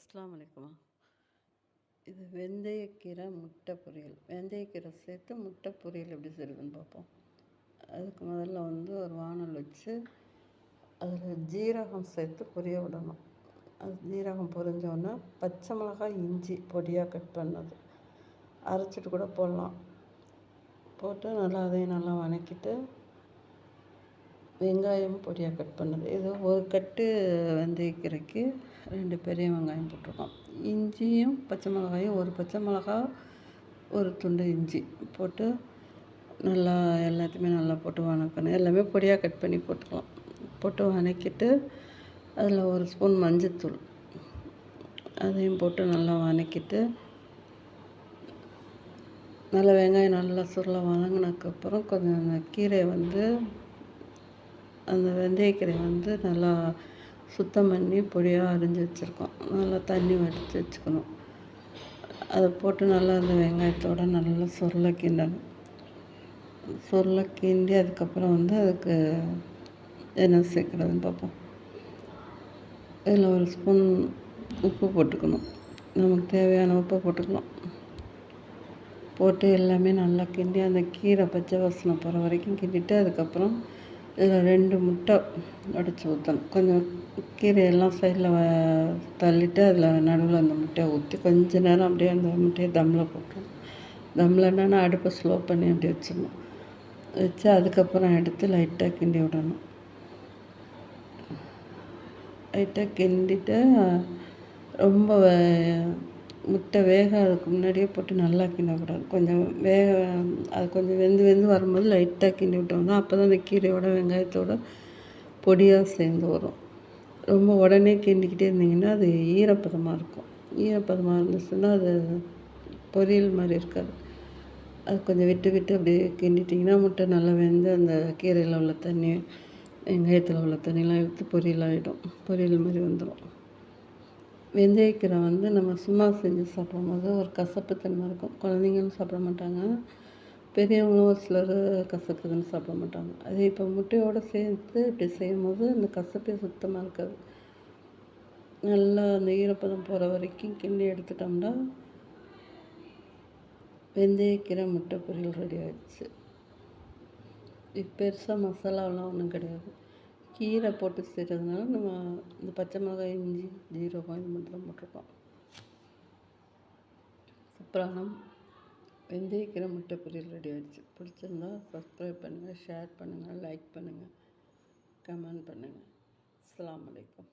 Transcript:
அஸ்லாம் வலைக்குமா இது வெந்தயக்கீரை முட்டை பொரியல். வெந்தயக்கீரை சேர்த்து முட்டை பொரியல் எப்படி செய்யுதுன்னு பார்ப்போம். அதுக்கு முதல்ல வந்து ஒரு வானல் வச்சு அதில் ஜீரகம் சேர்த்து பொரிய விடணும். அது ஜீரகம் பொரிஞ்சோடனே பச்சை மிளகாய் இஞ்சி பொடியாக கட் பண்ணது. அரைச்சிட்டு கூட போடலாம். போட்டு நல்லா அதையும் நல்லா வணக்கிட்டு வெங்காயம் பொடியாக கட் பண்ணது. இது ஒரு கட்டு வெந்தயக்கீரைக்கு ரெண்டு பெரிய வெங்காயம் போட்டிருக்கோம். இஞ்சியும் பச்சை மிளகாயும் ஒரு பச்சை மிளகா ஒரு துண்டு இஞ்சி போட்டு நல்லா எல்லாத்தையுமே நல்லா போட்டு வதக்கணும் எல்லாமே பொடியாக கட் பண்ணி போட்டுக்கலாம். போட்டு வதக்கிட்டு அதில் ஒரு ஸ்பூன் மஞ்சத்தூள். அதையும் போட்டு நல்லா வணக்கிட்டு நல்லா வெங்காயம் நல்லா சுருளை வணங்கினதுக்கப்புறம் கொஞ்சம் அந்த கீரையை வந்து அந்த வெந்தயக்கீரையை வந்து நல்லா சுத்தம் பண்ணி பொடியாக அரிஞ்சு வச்சுருக்கோம். நல்லா தண்ணி வடித்து வச்சுக்கணும். அதை போட்டு நல்லா அந்த வெங்காயத்தோடு நல்லா சுருளை கிண்டணும். சொருளை கிண்டி அதுக்கப்புறம் வந்து அதுக்கு என்ன சேர்க்குறதுன்னு பார்ப்போம். இதில் ஒரு ஸ்பூன் உப்பு போட்டுக்கணும். நமக்கு தேவையான உப்பை போட்டுக்கலாம். போட்டு எல்லாமே நல்லா கிண்டி அந்த கீரை பச்சை வாசனை போகிற வரைக்கும் கிண்டிட்டு அதுக்கப்புறம் இதில் ரெண்டு முட்டை உடச்சி ஊற்றணும். கொஞ்சம் கீரையெல்லாம் சைடில் தள்ளிட்டு அதில் நடுவில் அந்த முட்டையை ஊற்றி கொஞ்ச நேரம் அப்படியே அந்த முட்டையை தம்மில் போட்டுருணும் தம்மில் என்னென்னா அடுப்பை ஸ்லோ பண்ணி அப்படியே வச்சிடணும். வச்சு அதுக்கப்புறம் எடுத்து லைட்டாக கிண்டி விடணும். லைட்டாக கிண்டிட்டு ரொம்ப முட்டை வேகாததுக்கு முன்னாடியே போட்டு நல்லா கிண்டக்கூடாது கொஞ்சம் வேக அது கொஞ்சம் வெந்து வெந்து வரும்போது லைட்டாக கிண்டி விட்டோம்னா அப்போ தான் அந்த கீரையோட வெங்காயத்தோட பொடியாக சேர்ந்து வரும். ரொம்ப உடனே கிண்டிக்கிட்டே இருந்தீங்கன்னா அது ஈரப்பதமாக இருக்கும். ஈரப்பதமாக இருந்துச்சுன்னா அது பொரியல் மாதிரி இருக்காது. அது கொஞ்சம் விட்டு விட்டு அப்படியே கிண்டிட்டிங்கன்னா முட்டை நல்லா வெந்து அந்த கீரையில் உள்ள தண்ணி வெங்காயத்தில் உள்ள தண்ணியெலாம் எடுத்து பொரியல் ஆகிடும் பொரியல் மாதிரி வந்துடும் வெந்தயக்கீரை வந்து நம்ம சும்மா செஞ்சு சாப்பிடும்போது ஒரு கசப்பு தன்மை இருக்கும். குழந்தைங்களும் சாப்பிட மாட்டாங்க. பெரியவங்களும் ஒரு சிலர் கசக்குதுன்னு சாப்பிட மாட்டாங்க. அதே இப்போ முட்டையோடு சேர்த்து இப்படி செய்யும்போது அந்த கசப்பே சுத்தமாக இருக்காது. நல்லா அந்த ஈரப்பதம் போகிற வரைக்கும் கிண்டி எடுத்துட்டோம்னா வெந்தயக்கீரை முட்டை பொரியல் ரெடி ஆகிடுச்சு இது பெருசாக மசாலாவெலாம் ஒன்றும் கிடையாது. கீரை போட்டு செய்கிறதுனால நம்ம இந்த பச்சை மிளகாய் இஞ்சி ஜீரகம் இது மட்டும் தான் போட்டிருக்கோம் சூப்பரான வெந்தயக்கீரை முட்டை பொரியல் ரெடி ஆகிடுச்சு பிடிச்சிருந்தா சப்ஸ்கிரைப் பண்ணுங்கள் ஷேர் பண்ணுங்கள் லைக் பண்ணுங்கள் கமெண்ட் பண்ணுங்கள் அஸ்லாம் வலைக்கம்